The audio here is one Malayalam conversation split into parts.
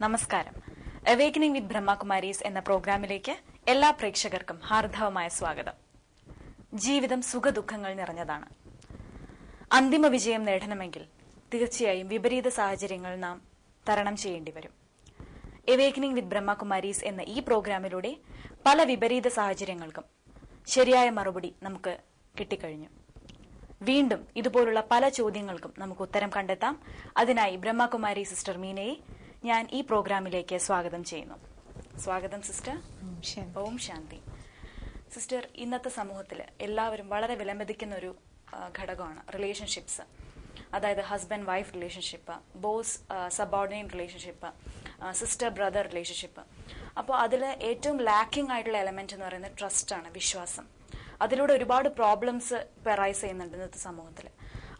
നമസ്കാരം. അവേക്കനിങ് വിത്ത് ബ്രഹ്മകുമാരീസ് എന്ന പ്രോഗ്രാമിലേക്ക് എല്ലാ പ്രേക്ഷകർക്കും ഹാർദവമായ സ്വാഗതം. ജീവിതം സുഖദുഃഖങ്ങൾ നിറഞ്ഞതാണ്. അന്തിമ വിജയം നേടണമെങ്കിൽ തീർച്ചയായും വിപരീത സാഹചര്യങ്ങൾ നാം തരണം ചെയ്യേണ്ടി വരും. എവേക്കനിങ് വിത്ത് ബ്രഹ്മകുമാരീസ് എന്ന ഈ പ്രോഗ്രാമിലൂടെ പല വിപരീത സാഹചര്യങ്ങൾക്കും ശരിയായ മറുപടി നമുക്ക് കിട്ടിക്കഴിഞ്ഞു. വീണ്ടും ഇതുപോലുള്ള പല ചോദ്യങ്ങൾക്കും നമുക്ക് ഉത്തരം കണ്ടെത്താം. അതിനായി ബ്രഹ്മകുമാരി സിസ്റ്റർ മീനയെ ഞാൻ ഈ പ്രോഗ്രാമിലേക്ക് സ്വാഗതം ചെയ്യുന്നു. സ്വാഗതം സിസ്റ്റർ. ഓം ശാന്തി. സിസ്റ്റർ ഇന്നത്തെ സമൂഹത്തിൽ എല്ലാവരും വളരെ വിലമതിക്കുന്ന ഒരു ഘടകമാണ് റിലേഷൻഷിപ്സ്. അതായത് husband wife relationship boss subordinate relationship sister brother relationship. അപ്പോൾ അതിൽ ഏറ്റവും ലാക്കിംഗ് ആയിട്ടുള്ള എലമെന്റ് എന്ന് പറയുന്നത് ട്രസ്റ്റ് ആണ് വിശ്വാസം. അതിലൂടെ ഒരുപാട് പ്രോബ്ലംസ് പെറൈസ് റൈസ് ചെയ്യുന്നുണ്ട് ഇന്നത്തെ സമൂഹത്തിൽ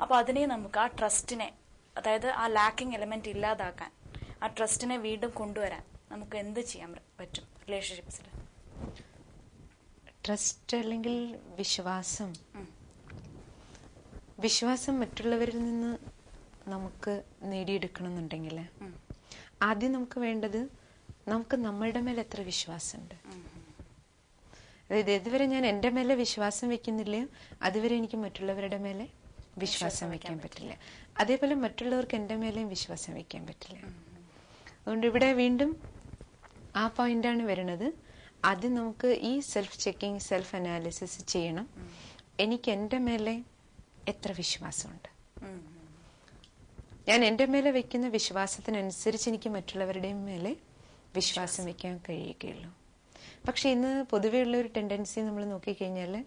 അപ്പോൾ അതിനെ നമുക്ക് ആ ട്രസ്റ്റിനെ അതായത് ആ ലാക്കിംഗ് എലമെന്റ് ഇല്ലാതാക്കാൻ ആ ട്രസ്റ്റിനെ വീണ്ടും കൊണ്ടുവരാൻ നമുക്ക് എന്ത് ചെയ്യാൻ പറ്റും റിലേഷൻഷിപ്സിൽ ട്രസ്റ്റ് അല്ലെങ്കിൽ വിശ്വാസം. വിശ്വാസം മറ്റുള്ളവരിൽ നിന്ന് നമുക്ക് നേടിയെടുക്കണം എന്നുണ്ടെങ്കിൽ ആദ്യം നമുക്ക് വേണ്ടത് നമുക്ക് നമ്മളുടെ മേലെ എത്ര വിശ്വാസമുണ്ട്. അതായത് ഇതുവരെ ഞാൻ എന്റെ മേലെ വിശ്വാസം വെക്കുന്നില്ല അതുവരെ എനിക്ക് മറ്റുള്ളവരുടെ മേലെ വിശ്വാസം വെക്കാൻ പറ്റില്ല. അതേപോലെ മറ്റുള്ളവർക്ക് എന്റെ മേലെയും വിശ്വാസം വെക്കാൻ പറ്റില്ല. അതുകൊണ്ട് ഇവിടെ വീണ്ടും ആ പോയിന്റാണ് വരുന്നത്. ആദ്യം നമുക്ക് ഈ സെൽഫ് ചെക്കിങ് സെൽഫ് അനാലിസിസ് ചെയ്യണം. എനിക്ക് എന്റെ മേലെ എത്ര വിശ്വാസമുണ്ട്? ഞാൻ എന്റെ മേലെ വെക്കുന്ന വിശ്വാസത്തിനനുസരിച്ച് എനിക്ക് മറ്റുള്ളവരുടെയും മേലെ വിശ്വാസം വെക്കാൻ കഴിയുകയുള്ളൂ. പക്ഷെ ഇന്ന് പൊതുവേ ഉള്ള ഒരു ടെൻഡൻസി നമ്മൾ നോക്കിക്കഴിഞ്ഞാൽ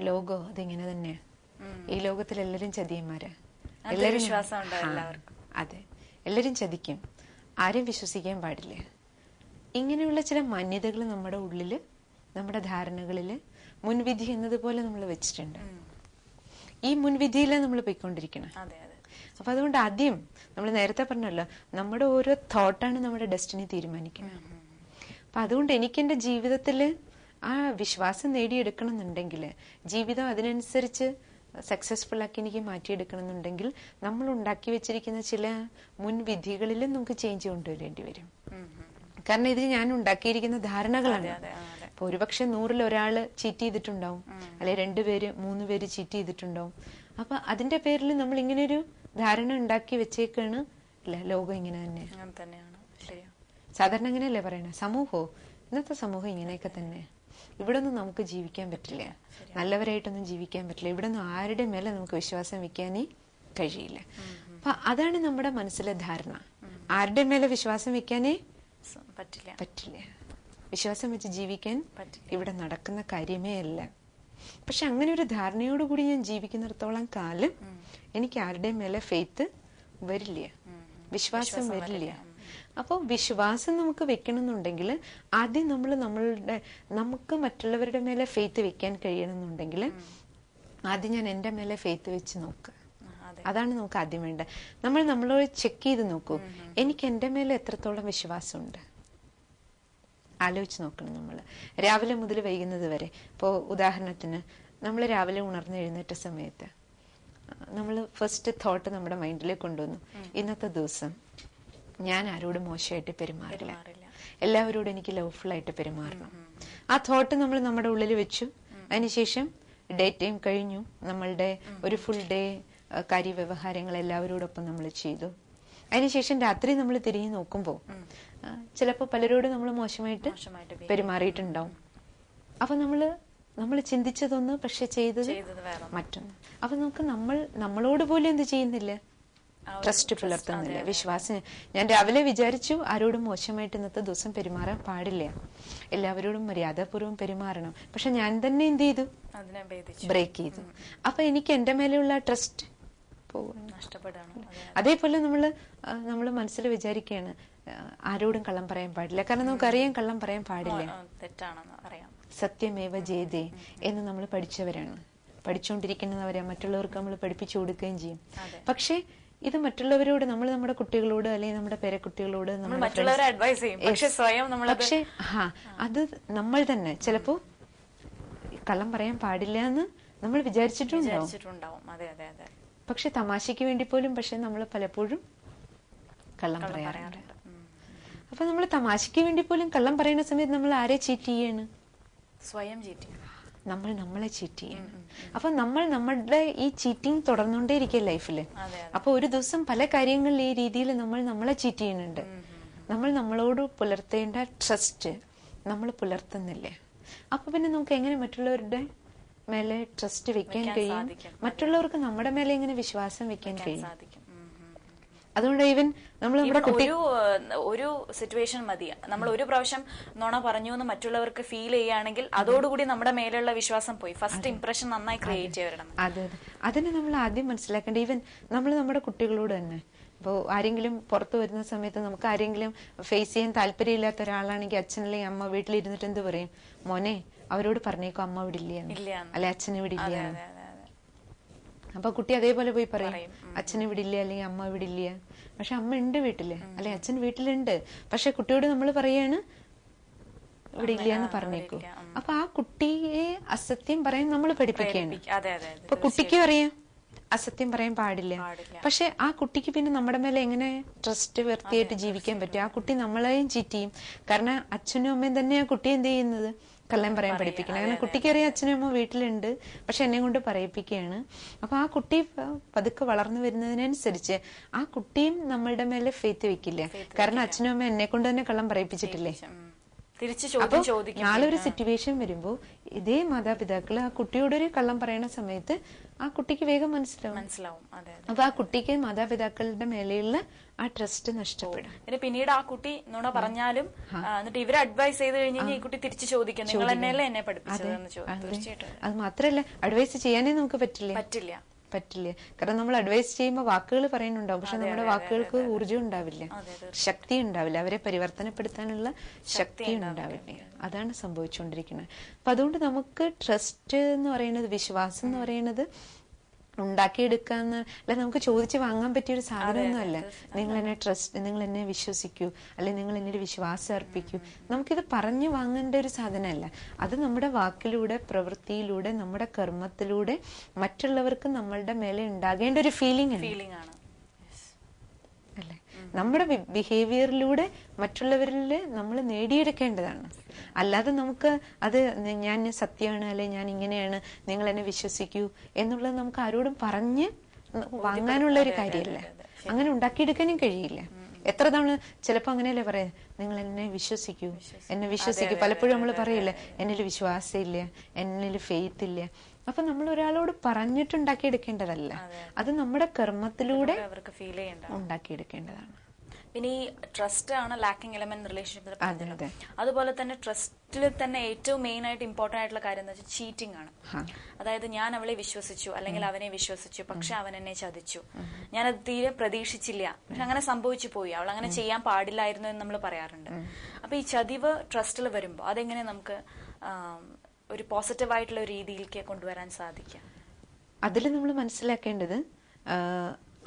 ലോകോ അതിങ്ങനെ തന്നെയാ ഈ ലോകത്തിൽ എല്ലാവരും ചതിയന്മാരാ എല്ലാവരും. അതെ. എല്ലാരും ചതിക്കും. ആരെയും വിശ്വസിക്കാൻ പാടില്ല. ഇങ്ങനെയുള്ള ചില മാന്യതകൾ നമ്മുടെ ഉള്ളിൽ നമ്മുടെ ധാരണകളിൽ മുൻവിധി എന്നതുപോലെ നമ്മൾ വെച്ചിട്ടുണ്ട്. ഈ മുൻവിധിയിലാണ് നമ്മൾ പോയിക്കൊണ്ടിരിക്കണം. അപ്പൊ അതുകൊണ്ട് ആദ്യം നമ്മൾ നേരത്തെ പറഞ്ഞല്ലോ നമ്മുടെ ഓരോ തോട്ടാണ് നമ്മുടെ ഡെസ്റ്റിനി തീരുമാനിക്കുന്നത് അപ്പൊ അതുകൊണ്ട് എനിക്ക് എന്റെ ജീവിതത്തിൽ ആ വിശ്വാസം നേടിയെടുക്കണം എന്നുണ്ടെങ്കിൽ ജീവിതം അതിനനുസരിച്ച് സക്സസ്ഫുൾ ആക്കി എനിക്ക് മാറ്റിയെടുക്കണം എന്നുണ്ടെങ്കിൽ നമ്മൾ ഉണ്ടാക്കി വെച്ചിരിക്കുന്ന ചില മുൻവിധികളിലും നമുക്ക് ചേഞ്ച് കൊണ്ടുവരേണ്ടി വരും. കാരണം ഇത് ഞാൻ ഉണ്ടാക്കിയിരിക്കുന്ന ധാരണകളാണ്. അപ്പൊ ഒരുപക്ഷെ നൂറിൽ ഒരാൾ ചീറ്റ് ചെയ്തിട്ടുണ്ടാവും. അല്ലെ രണ്ടുപേര് മൂന്ന് പേര് ചീറ്റ് ചെയ്തിട്ടുണ്ടാവും. അപ്പൊ അതിന്റെ പേരിൽ നമ്മൾ ഇങ്ങനെ ഒരു ധാരണ ഉണ്ടാക്കി വെച്ചേക്കാണ്. അല്ലെ ലോകം ഇങ്ങനെ തന്നെ. സാധാരണ അങ്ങനെയല്ലേ പറയണേ? സമൂഹോ? ഇന്നത്തെ സമൂഹം ഇങ്ങനെയൊക്കെ തന്നെ. ഇവിടെ ഒന്നും നമുക്ക് ജീവിക്കാൻ പറ്റില്ല. നല്ലവരായിട്ടൊന്നും ജീവിക്കാൻ പറ്റില്ല. ഇവിടെ ഒന്നും ആരുടെ മേലെ നമുക്ക് വിശ്വാസം വെക്കാനേ കഴിയില്ല. അപ്പൊ അതാണ് നമ്മുടെ മനസ്സിലെ ധാരണ. ആരുടെ മേലെ വിശ്വാസം വെക്കാനേ പറ്റില്ല. പറ്റില്ല. വിശ്വാസം വെച്ച് ജീവിക്കാൻ പറ്റില്ല. ഇവിടെ നടക്കുന്ന കാര്യമേ അല്ല. പക്ഷെ അങ്ങനെ ഒരു ധാരണയോടുകൂടി ഞാൻ ജീവിക്കുന്നിടത്തോളം കാലം എനിക്ക് ആരുടെയും മേലെ ഫെയ്ത്ത് വരില്ല. വിശ്വാസം വരില്ല. അപ്പോൾ വിശ്വാസം നമുക്ക് വെക്കണമെന്നുണ്ടെങ്കിൽ ആദ്യം നമ്മൾ നമ്മളുടെ നമുക്ക് മറ്റുള്ളവരുടെ മേലെ ഫെയ്ത്ത് വെക്കാൻ കഴിയണമെന്നുണ്ടെങ്കിൽ ആദ്യം ഞാൻ എന്റെ മേലെ ഫെയ്ത്ത് വെച്ച് നോക്ക്. അതാണ് നമുക്ക് ആദ്യം വേണ്ടത്. നമ്മൾ നമ്മളോട് ചെക്ക് ചെയ്ത് നോക്കൂ. എനിക്ക് എന്റെ മേലെ എത്രത്തോളം വിശ്വാസമുണ്ട്? ആലോചിച്ച് നോക്കണം നമ്മൾ. രാവിലെ മുതൽ വൈകുന്നത് വരെ. ഇപ്പോൾ ഉദാഹരണത്തിന് നമ്മൾ രാവിലെ ഉണർന്ന് എഴുന്നേറ്റ സമയത്ത് നമ്മൾ ഫസ്റ്റ് തോട്ട് നമ്മുടെ മൈൻഡിലേക്ക് കൊണ്ടുവന്നു. ഇന്നത്തെ ദിവസം ഞാൻ ആരോടും മോശമായിട്ട് പെരുമാറില്ല. എല്ലാവരോടും എനിക്ക് ലവ്ഫുൾ ആയിട്ട് പെരുമാറണം. ആ തോട്ട് നമ്മൾ നമ്മുടെ ഉള്ളിൽ വെച്ചു. അതിനുശേഷം ഡേ ടൈം കഴിഞ്ഞു. നമ്മളുടെ ഒരു ഫുൾ ഡേ കാര്യവ്യവഹാരങ്ങൾ എല്ലാവരോടൊപ്പം നമ്മൾ ചെയ്തു. അതിനുശേഷം രാത്രി നമ്മൾ തിരിഞ്ഞു നോക്കുമ്പോൾ ചിലപ്പോൾ പലരോടും നമ്മൾ മോശമായിട്ട് പെരുമാറിയിട്ടുണ്ടാവും. അപ്പൊ നമ്മൾ നമ്മൾ ചിന്തിച്ചതൊന്ന് പക്ഷെ ചെയ്തത് മറ്റൊന്ന്. അപ്പൊ നമുക്ക് നമ്മൾ നമ്മളോട് പോലും എന്ത് ചെയ്യുന്നില്ല? ട്രസ്റ്റ് പുലർത്തുന്നില്ല. വിശ്വാസം. ഞാൻ രാവിലെ വിചാരിച്ചു ആരോടും മോശമായിട്ട് ഇന്നത്തെ ദിവസം പെരുമാറാൻ പാടില്ല. എല്ലാവരോടും മര്യാദാപൂർവം പെരുമാറണം. പക്ഷെ ഞാൻ തന്നെ എന്ത് ചെയ്തു? ബ്രേക്ക് ചെയ്തു. അപ്പൊ എനിക്ക് എന്റെ മേലെയുള്ള ട്രസ്റ്റ് അതേപോലെ നമ്മൾ നമ്മൾ മനസ്സിൽ വിചാരിക്കുകയാണ് ആരോടും കള്ളം പറയാൻ പാടില്ല. കാരണം നമുക്കറിയാം കള്ളം പറയാൻ പാടില്ല. തെറ്റാണെന്ന് അറിയാം. സത്യമേവ ജയതേ എന്ന് നമ്മൾ പഠിച്ചവരാണ്. പഠിച്ചുകൊണ്ടിരിക്കുന്നവരെ മറ്റുള്ളവർക്ക് നമ്മൾ പഠിപ്പിച്ചു കൊടുക്കുകയും ചെയ്യും. പക്ഷേ ഇത് മറ്റുള്ളവരോട് നമ്മൾ നമ്മുടെ കുട്ടികളോട് അല്ലെങ്കിൽ നമ്മുടെ പേരക്കുട്ടികളോട് നമ്മൾ മറ്റുള്ളവരെ അഡ്വൈസ് ചെയ്യും. പക്ഷെ സ്വയം നമ്മൾ പക്ഷേ ആ അത് നമ്മൾ തന്നെ. ചിലപ്പോ കള്ളം പറയാൻ പാടില്ല എന്ന് നമ്മൾ വിചാരിച്ചിട്ടുണ്ടാവും. പക്ഷെ തമാശയ്ക്ക് വേണ്ടി പോലും പക്ഷെ നമ്മൾ പലപ്പോഴും കള്ളം പറയാറുണ്ട്. അപ്പൊ നമ്മൾ തമാശയ്ക്ക് വേണ്ടി പോലും കള്ളം പറയുന്ന സമയത്ത് നമ്മൾ ആരെ ചീറ്റ് ചെയ്യാണ്? സ്വയം ചീറ്റ് ചീറ്റി നമ്മൾ നമ്മളെ ചീറ്റ് ചെയ്യാണ്. അപ്പൊ നമ്മൾ നമ്മളുടെ ഈ ചീറ്റിങ് തുടർന്നുകൊണ്ടേ ഇരിക്കുക ലൈഫിൽ അതെ അതെ. അപ്പൊ ഒരു ദിവസം പല കാര്യങ്ങളിൽ ഈ രീതിയിൽ നമ്മൾ നമ്മളെ ചീറ്റ് ചെയ്യുന്നുണ്ട്. നമ്മൾ നമ്മളോട് പുലർത്തേണ്ട ട്രസ്റ്റ് നമ്മൾ പുലർത്തുന്നില്ലേ? അപ്പൊ പിന്നെ നമുക്ക് എങ്ങനെ മറ്റുള്ളവരുടെ മേലെ ട്രസ്റ്റ് വെക്കാൻ കഴിയും? മറ്റുള്ളവർക്ക് നമ്മുടെ മേലെ എങ്ങനെ വിശ്വാസം വെക്കാൻ കഴിയും. അതുകൊണ്ട് ഈവൻ നമ്മൾ ഒരു ഒരു സിറ്റുവേഷൻ മതി. നമ്മൾ ഒരു പ്രാവശ്യം നുണ പറഞ്ഞു എന്ന് മറ്റുള്ളവർക്ക് ഫീൽ ചെയ്യുകയാണെങ്കിൽ അതോടുകൂടി നമ്മുടെ മേലുള്ള വിശ്വാസം പോയി. ഫസ്റ്റ് ഇംപ്രഷൻ നന്നായി ക്രിയേറ്റ് ചെയ്യണം അതെ അതെ. അതിനെ നമ്മൾ ആദ്യം മനസ്സിലാക്കേണ്ട. ഈവൻ നമ്മൾ നമ്മുടെ കുട്ടികളോട് തന്നെ. ഇപ്പോൾ ആരെങ്കിലും പുറത്തു വരുന്ന സമയത്ത് നമുക്ക് ആരെങ്കിലും ഫേസ് ചെയ്യാൻ താല്പര്യമില്ലാത്ത ഒരാളാണെങ്കിൽ അച്ഛനല്ലെങ്കിൽ അമ്മ വീട്ടിലിരുന്നിട്ട് എന്ത് പറയും? മോനെ അവരോട് പറഞ്ഞേക്കോ അമ്മ ഇവിടെ ഇല്ല. അല്ലെ അച്ഛൻ ഇവിടെ അതെ അപ്പൊ കുട്ടി അതേപോലെ പോയി പറയും. പറയും. അച്ഛൻ ഇവിടെ ഇല്ല? അല്ലെങ്കിൽ അമ്മ ഇവിടെ ഇല്ല? പക്ഷെ അമ്മ ഉണ്ട് വീട്ടിൽ. അല്ലെ അച്ഛൻ വീട്ടിലുണ്ട്. പക്ഷെ കുട്ടിയോട് നമ്മൾ പറയാണ് ഇവിടെ ഇല്ല എന്ന് പറഞ്ഞേക്കൂ. അപ്പൊ ആ കുട്ടിയെ അസത്യം പറയാൻ നമ്മൾ പഠിപ്പിക്കുകയാണ് ഇപ്പൊ കുട്ടിക്ക് പറയാം അസത്യം പറയാൻ പാടില്ല. പാടില്ല. പക്ഷെ ആ കുട്ടിക്ക് പിന്നെ നമ്മുടെ മേലെ എങ്ങനെ ട്രസ്റ്റ് വൃത്തിയായിട്ട് ജീവിക്കാൻ പറ്റും? ആ കുട്ടി നമ്മളെയും ചീറ്റ് ചെയ്യും കാരണം അച്ഛനും അമ്മയും തന്നെ ആ കുട്ടി എന്ത് ചെയ്യുന്നത്? കള്ളം പറയാൻ പഠിപ്പിക്കണം. കാരണം കുട്ടിക്ക് അറിയാം അച്ഛനും അമ്മ വീട്ടിലുണ്ട്. പക്ഷെ എന്നെ കൊണ്ട് പറയിപ്പിക്കുകയാണ്. അപ്പൊ ആ കുട്ടി പതുക്കെ വളർന്നു വരുന്നതിനനുസരിച്ച് ആ കുട്ടിയും നമ്മളുടെ മേലെ ഫെയ്ത്ത് വെക്കില്ല? കാരണം അച്ഛനും അമ്മ എന്നെ കൊണ്ട് തന്നെ കള്ളം പറയിപ്പിച്ചിട്ടില്ലേ. തിരിച്ച് ചോദ്യം ചോദിക്കും നാളെ ഒരു സിറ്റുവേഷൻ വരുമ്പോ ഇതേ മാതാപിതാക്കൾ ആ കുട്ടിയോടൊരു കള്ളം പറയുന്ന സമയത്ത് ആ കുട്ടിക്ക് വേഗം മനസ്സിലാവും. മനസ്സിലാവും. അതെ അപ്പൊ ആ കുട്ടിക്ക് മാതാപിതാക്കളുടെ മേലെയുള്ള ആ ട്രസ്റ്റ് നഷ്ടപ്പെടും. പിന്നെ പിന്നീട് ആ കുട്ടി നുണ പറഞ്ഞാലും എന്നിട്ട് ഇവരെ അഡ്വൈസ് ചെയ്ത് കഴിഞ്ഞ് കഴിഞ്ഞാൽ ഈ കുട്ടി തിരിച്ചു ചോദിക്കും. നിങ്ങൾ എന്നെ പഠിപ്പിച്ചത് തീർച്ചയായിട്ടും. അത് മാത്രല്ല അഡ്വൈസ് ചെയ്യാനേ നമുക്ക് പറ്റില്ല? പറ്റില്ല. പറ്റില്ല. കാരണം നമ്മൾ അഡ്വൈസ് ചെയ്യുമ്പോൾ വാക്കുകൾ പറയുന്നുണ്ടാവും. പക്ഷെ നമ്മുടെ വാക്കുകൾക്ക് ഊർജം ഉണ്ടാവില്ല. ശക്തി ഉണ്ടാവില്ല. അവരെ പരിവർത്തനപ്പെടുത്താനുള്ള ശക്തി ഉണ്ടാവില്ല. അതാണ് സംഭവിച്ചുകൊണ്ടിരിക്കുന്നത്. അപ്പൊ അതുകൊണ്ട് നമുക്ക് ട്രസ്റ്റ് എന്ന് പറയുന്നത് വിശ്വാസം എന്ന് പറയുന്നത് ഉണ്ടാക്കിയെടുക്കാന്ന് അല്ലെ നമുക്ക് ചോദിച്ച് വാങ്ങാൻ പറ്റിയ ഒരു സാധനമൊന്നുമല്ല നിങ്ങൾ എന്നെ ട്രസ്റ്റ് നിങ്ങൾ എന്നെ വിശ്വസിക്കൂ അല്ലെ നിങ്ങൾ എന്നൊരു വിശ്വാസം അർപ്പിക്കൂ. നമുക്കിത് പറഞ്ഞു വാങ്ങേണ്ട ഒരു സാധനമല്ല. അത് നമ്മുടെ വാക്കിലൂടെ പ്രവൃത്തിയിലൂടെ നമ്മുടെ കർമ്മത്തിലൂടെ മറ്റുള്ളവർക്ക് നമ്മളുടെ മേലെ ഉണ്ടാകേണ്ട ഒരു ഫീലിംഗ് ആണ് ഫീലിംഗ് ആണ് Yes. അല്ലേ നമ്മുടെ ബിഹേവിയറിലൂടെ മറ്റുള്ളവരിൽ നമ്മൾ നേടിയെടുക്കേണ്ടതാണ്. അല്ലാതെ നമുക്ക് അത് ഞാൻ സത്യമാണ് അല്ലെ ഞാൻ ഇങ്ങനെയാണ് നിങ്ങൾ എന്നെ വിശ്വസിക്കൂ എന്നുള്ളത് നമുക്ക് ആരോടും പറഞ്ഞ് വാങ്ങാനുള്ള ഒരു കാര്യമല്ല. അങ്ങനെ ഉണ്ടാക്കിയെടുക്കാനും കഴിയില്ല. എത്ര തവണ ചിലപ്പോ അങ്ങനെയല്ലേ പറയാ നിങ്ങൾ എന്നെ വിശ്വസിക്കൂ. എന്നെ വിശ്വസിക്കൂ. പലപ്പോഴും നമ്മൾ പറയില്ല എന്നിൽ വിശ്വാസം ഇല്ല എന്നിൽ ഫെയ്ത്ത് ഇല്ല. അപ്പൊ നമ്മൾ ഒരാളോട് പറഞ്ഞിട്ടുണ്ടാക്കിയെടുക്കേണ്ടതല്ല. അത് നമ്മുടെ കർമ്മത്തിലൂടെ അവർക്ക് ഫീൽ ചെയ്യേണ്ട ഉണ്ടാക്കിയെടുക്കേണ്ടതാണ്. പിന്നെ ഈ ട്രസ്റ്റ് ആണ് ലാക്കിംഗ് എലമെന്റ് റിലേഷൻഷിപ്പ് അതെ അതെ. അതുപോലെ തന്നെ ട്രസ്റ്റിൽ തന്നെ ഏറ്റവും മെയിൻ ആയിട്ട് ഇമ്പോർട്ടന്റ് ആയിട്ടുള്ള കാര്യം എന്ന് വെച്ചാൽ ചീറ്റിംഗ് ആണ്. അതായത് ഞാൻ അവളെ വിശ്വസിച്ചു അല്ലെങ്കിൽ അവനെ വിശ്വസിച്ചു പക്ഷെ അവൻ എന്നെ ചതിച്ചു. ഞാനത് തീരെ പ്രതീക്ഷിച്ചില്ല. പക്ഷെ അങ്ങനെ സംഭവിച്ചു പോയി. അവൾ അങ്ങനെ ചെയ്യാൻ പാടില്ലായിരുന്നു എന്ന് നമ്മൾ പറയാറുണ്ട്. അപ്പൊ ഈ ചതിവ് ട്രസ്റ്റിൽ വരുമ്പോൾ അതെങ്ങനെ നമുക്ക് ഒരു പോസിറ്റീവ് ആയിട്ടുള്ള രീതിയിലേക്ക് കൊണ്ടുവരാൻ സാധിക്കാം? അതിൽ നമ്മൾ മനസ്സിലാക്കേണ്ടത്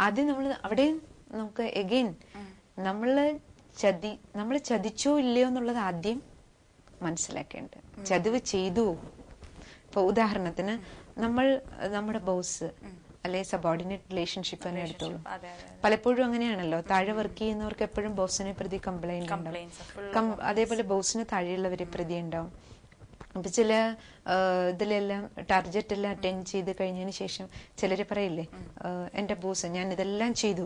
ആദ്യം നമ്മൾ അവിടെ നമുക്ക് എഗെയിൻ നമ്മൾ ചതി നമ്മൾ ചതിച്ചോ ഇല്ലയോ എന്നുള്ളത് ആദ്യം മനസ്സിലാക്കേണ്ടത്. ചതിവ് ചെയ്തു. ഇപ്പൊ ഉദാഹരണത്തിന് നമ്മൾ നമ്മുടെ ബോസ് അല്ലെ സബോർഡിനേറ്റ് റിലേഷൻഷിപ്പ് തന്നെ എടുത്തോളൂ. പലപ്പോഴും അങ്ങനെയാണല്ലോ. താഴെ വർക്ക് ചെയ്യുന്നവർക്ക് എപ്പോഴും ബോസിനെ പ്രതി കംപ്ലൈന്റ് ഉണ്ടാവും. അതേപോലെ ബോസിന് താഴെയുള്ളവരെ പ്രതി ഉണ്ടാവും. അപ്പൊ ചില ഇതിലെല്ലാം ടാർഗറ്റ് എല്ലാം അറ്റൻഡ് ചെയ്ത് കഴിഞ്ഞതിന് ശേഷം ചിലര് പറയില്ലേ എന്റെ ബോസ് ഞാൻ ഇതെല്ലാം ചെയ്തു.